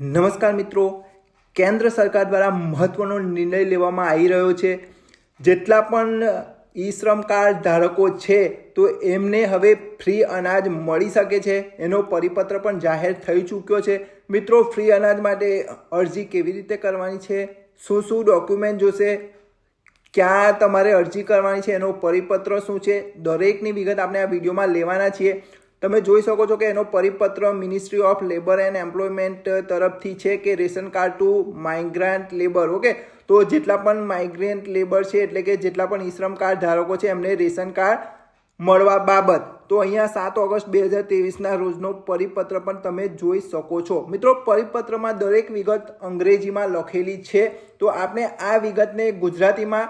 નમસ્કાર મિત્રો. કેન્દ્ર સરકાર દ્વારા મહત્વનો નિર્ણય લેવામાં આવી રહ્યો છે. જેટલા પણ ઈ શ્રમ કાર્ડ ધારકો છે, તો એમને હવે ફ્રી અનાજ મળી શકે છે. એનો પરિપત્ર પણ જાહેર થઈ ચૂક્યો છે. મિત્રો, ફ્રી અનાજ માટે અરજી કેવી રીતે કરવાની છે? શું શું ડોક્યુમેન્ટ જોશે? ક્યાં તમારે અરજી કરવાની છે? એનો પરિપત્ર શું છે? દરેકની વિગત આપણે આ વિડીયોમાં લેવાના છીએ. તમે જોઈ શકો છો કે એનો પરિપત્ર ministry of labour and employment તરફથી છે કે ration card to migrant labour okay તો જેટલા પણ માઇગ્રન્ટ લેબર છે, એટલે કે જેટલા પણ ઈશ્રમ કાર્ડ ધારકો છે, એમને રેશન કાર્ડ મળવા બાબત. તો અહીંયા સાત ઓગસ્ટ બે હજાર ત્રેવીસના રોજનો પરિપત્ર પણ તમે જોઈ શકો છો. મિત્રો, પરિપત્રમાં દરેક વિગત અંગ્રેજીમાં લખેલી છે. તો આપણે આ વિગતને ગુજરાતીમાં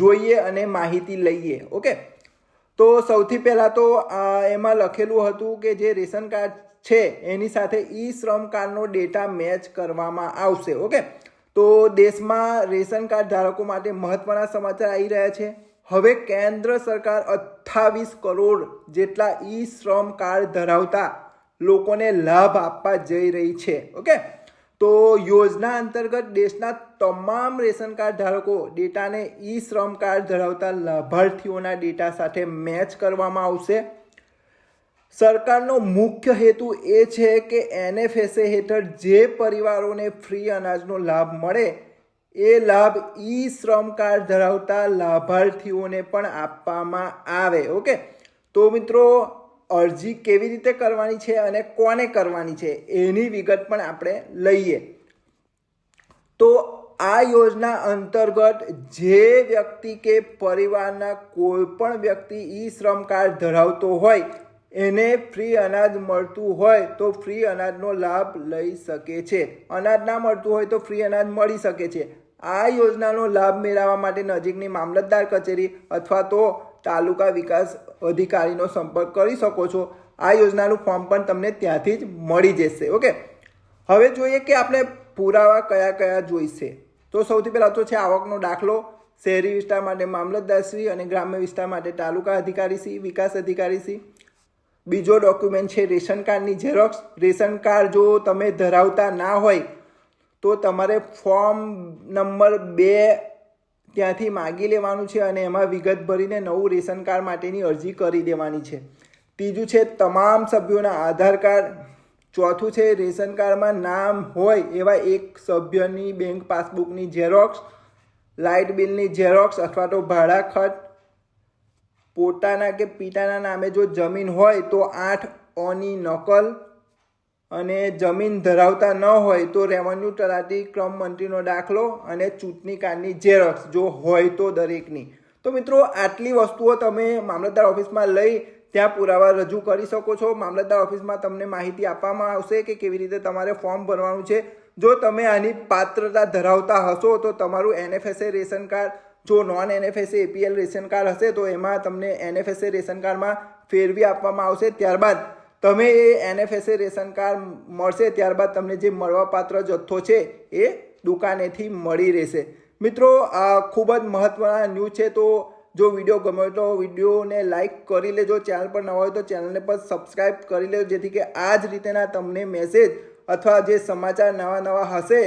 જોઈએ અને માહિતી લઈએ ઓકે તો સૌથી પહેલાં તો એમાં લખેલું હતું કે જે રેશન કાર્ડ છે, એની સાથે ઈ શ્રમ કાર્ડનો ડેટા મેચ કરવામાં આવશે, ઓકે? તો દેશમાં રેશન કાર્ડ ધારકો માટે મહત્વના સમાચાર આવી રહ્યા છે. હવે કેન્દ્ર સરકાર અઠ્ઠાવીસ કરોડ જેટલા ઈ શ્રમ કાર્ડ ધરાવતા લોકોને લાભ આપવા જઈ રહી છે, ઓકે? તો યોજના અંતર્ગત દેશના તમામ રેશન કાર્ડ ધારકો ડેટાને ઈ શ્રમ કાર્ડ ધરાવતા લાભાર્થીઓના ડેટા સાથે મેચ કરવામાં આવશે. સરકારનો મુખ્ય હેતુ એ છે કે એનએફએસએ હેઠળ જે પરિવારોને ફ્રી અનાજનો લાભ મળે, એ લાભ ઈ શ્રમ કાર્ડ ધરાવતા લાભાર્થીઓને પણ આપવામાં આવે, ઓકે? તો મિત્રો અરજી કેવી રીતે કરવાની છે અને કોને કરવાની છે એની વિગત પણ આપણે લઈએ. તો આ યોજના અંતર્ગત જે વ્યક્તિ કે પરિવારના કોઈ પણ વ્યક્તિ ઈ શ્રમ કાર્ડ ધરાવતો હોય, એને ફ્રી અનાજ મળતું હોય તો ફ્રી અનાજનો લાભ લઈ શકે છે. અનાજ ના મળતું હોય તો ફ્રી અનાજ મળી શકે છે. આ યોજનાનો લાભ મેળવવા માટે નજીકની મામલતદાર કચેરી અથવા તો તાલુકા વિકાસ અધિકારીનો સંપર્ક કરી શકો છો. આ યોજનાનું ફોર્મ પણ તમને ત્યાંથી જ મળી જશે, ઓકે? હવે જોઈએ કે આપણે પુરાવા કયા કયા જોઈશે. તો સૌથી પહેલાં તો છે આવકનો દાખલો. શહેરી વિસ્તાર માટે મામલતદારશ્રી અને ગ્રામ્ય વિસ્તાર માટે તાલુકા અધિકારીશ્રી વિકાસ અધિકારીશ્રી બીજો ડોક્યુમેન્ટ છે રેશન કાર્ડની ઝેરોક્સ. રેશન કાર્ડ જો તમે ધરાવતા ના હોય, તો તમારે ફોર્મ નંબર બે ત્યાંથી માગી લેવાનું છે અને એમાં વિગત ભરીને નવું રેશન કાર્ડ માટેની અરજી કરી દેવાની છે. ત્રીજું છે, તમામ સભ્યોના આધાર કાર્ડ. ચોથું છે, રેશન કાર્ડમાં નામ હોય એવા એક સભ્યની બેંક પાસબુકની ઝેરોક્સ, લાઇટ બિલની ઝેરોક્સ અથવા તો ભાડા ખર્ચ. પોતાના કે પિતાના નામે જો જમીન હોય તો આઠ ઓની નકલ. અને જમીન ધરાવતા ન હોય તો રેવન્યુ તલાટી ક્રમ મંત્રીનો દાખલો અને ચૂંટણી કાર્ડની ઝેરોક્સ જો હોય તો દરેકની. તો મિત્રો, આટલી વસ્તુઓ તમે મામલતદાર ઓફિસમાં લઈ ત્યાં પુરાવા રજૂ કરી શકો છો. મામલતદાર ઓફિસમાં તમને માહિતી આપવામાં આવશે કે કેવી રીતે તમારે ફોર્મ ભરવાનું છે. જો તમે આની પાત્રતા ધરાવતા હશો, તો તમારું એનએફએસએ રેશન કાર્ડ, જો non NFSA APL ration card હશે, તો એમાં તમને એનએફએસએ રેશન કાર્ડમાં ફેરવી આપવામાં આવશે. ત્યારબાદ તમે એ એનએફએસએ રેશન કાર્ડ મળશે, ત્યારબાદ તમને જે મળવાપાત્ર જથ્થો છે એ દુકાનેથી મળી રહેશે. મિત્રો, આ ખૂબ જ મહત્ત્વના ન્યૂઝ છે, તો જો વીડિયો ગમ્યો તો વિડીયોને લાઇક કરી લેજો. ચેનલ પર નવા હોય તો ચેનલને પણ સબસ્ક્રાઈબ કરી લેજો, જેથી કે આ જ રીતેના તમને મેસેજ અથવા જે સમાચાર નવા નવા હશે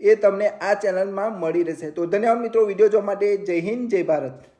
એ તમને આ ચેનલમાં મળી રહેશે. તો ધન્યવાદ મિત્રો, વીડિયો જોવા માટે જય હિન્દ, જય ભારત.